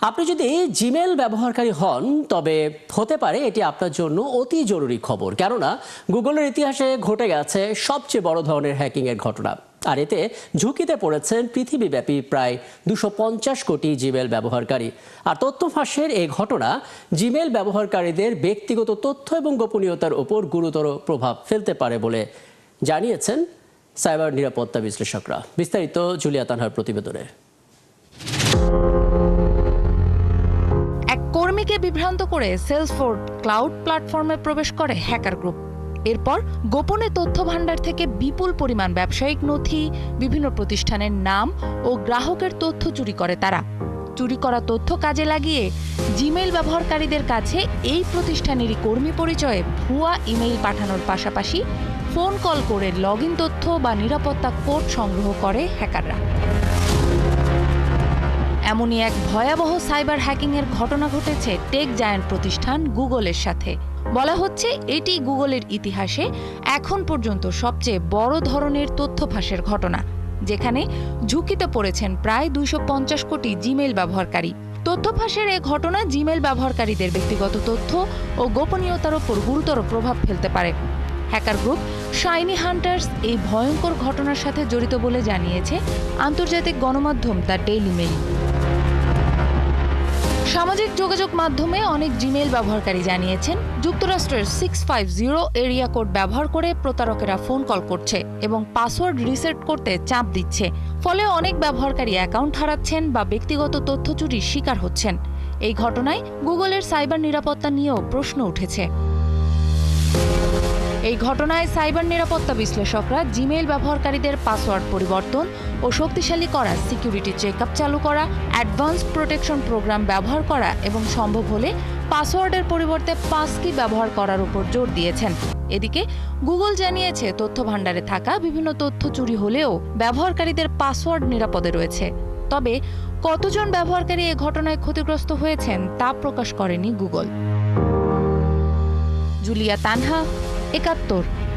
আপনি যদি জিমেল ব্যবহারকারী হন, তবে হতে পারে এটি আপনার জন্য অতি জরুরি খবর। কেননা, গুগলের ইতিহাসে ঘটে গেছে সবচেয়ে বড় ধরনের হ্যাকিংয়ের ঘটনা। আর এতে ঝুঁকিতে পড়েছেন পৃথিবীব্যাপী প্রায় দুশো কোটি জিমেল ব্যবহারকারী। আর তথ্য ফাঁসের এই ঘটনা জিমেল ব্যবহারকারীদের ব্যক্তিগত তথ্য এবং গোপনীয়তার ওপর গুরুতর প্রভাব ফেলতে পারে বলে জানিয়েছেন সাইবার নিরাপত্তা বিশ্লেষকরা। বিস্তারিত জুলিয়া তানহার প্রতিবেদনে। কর্মীকে বিভ্রান্ত করে সেলসফোর্ড ক্লাউড প্ল্যাটফর্মে প্রবেশ করে হ্যাকার গ্রুপ এরপর গোপনে তথ্য ভান্ডার থেকে বিপুল পরিমাণ ব্যবসায়িক নথি, বিভিন্ন প্রতিষ্ঠানের নাম ও গ্রাহকের তথ্য চুরি করে তারা। চুরি করা তথ্য কাজে লাগিয়ে জিমেইল ব্যবহারকারীদের কাছে এই প্রতিষ্ঠানেরই কর্মী পরিচয়ে ভুয়া ইমেইল পাঠানোর পাশাপাশি ফোন কল করে লগ তথ্য বা নিরাপত্তা কোড সংগ্রহ করে হ্যাকাররা এমনই এক ভয়াবহ সাইবার হ্যাকিংয়ের ঘটনা ঘটেছে টেক জায়ান্ট প্রতিষ্ঠান গুগলের সাথে। বলা হচ্ছে এটি গুগলের ইতিহাসে এখন পর্যন্ত সবচেয়ে বড় ধরনের তথ্য ফাঁসের ঘটনা, যেখানে ঝুঁকিতে পড়েছেন প্রায় দুইশো পঞ্চাশ কোটি জিমেল ব্যবহারকারী। তথ্য ফাঁসের এ ঘটনা জিমেল ব্যবহারকারীদের ব্যক্তিগত তথ্য ও গোপনীয়তার ওপর গুরুতর প্রভাব ফেলতে পারে। হ্যাকার গ্রুপ শাইনি হান্টার্স এই ভয়ঙ্কর ঘটনার সাথে জড়িত বলে জানিয়েছে আন্তর্জাতিক গণমাধ্যম দ্য ডেইলি মেইল। সামাজিক যোগাযোগ মাধ্যমে অনেক জিমেইল ব্যবহারকারী জানিয়েছেন, যুক্তরাষ্ট্রের six five zero area code ব্যবহার করে প্রতারকেরা ফোন কল করছে এবং পাসওয়ার্ড রিসেট করতে চাপ দিচ্ছে। ফলে অনেক ব্যবহারকারী অ্যাকাউন্ট হারাচ্ছেন বা ব্যক্তিগত তথ্য চুরির শিকার হচ্ছেন। এই ঘটনায় গুগলের সাইবার নিরাপত্তা নিয়েও প্রশ্ন উঠেছে। এই ঘটনায় সাইবার নিরাপত্তা বিশ্লেষকরা জিমেইল ব্যবহারকারীদের পাসওয়ার্ড পরিবর্তন ও শক্তিশালী করা সিকিউরিটি চেকআপ চালু করা অ্যাডভান্স প্রোটেকশন প্রোগ্রাম ব্যবহার করা এবং সম্ভব হলে পাসওয়ার্ডের পরিবর্তে পাসকি ব্যবহার করার উপর জোর দিয়েছেন। এদিকে গুগল জানিয়েছে তথ্য ভাণ্ডারে থাকা বিভিন্ন তথ্য চুরি হলেও ব্যবহারকারীদের পাসওয়ার্ড নিরাপদে রয়েছে। তবে কতজন ব্যবহারকারী এ ঘটনায় ক্ষতিগ্রস্ত হয়েছেন তা প্রকাশ করেনি গুগল। জুলিয়া তানহা एकाहत्तर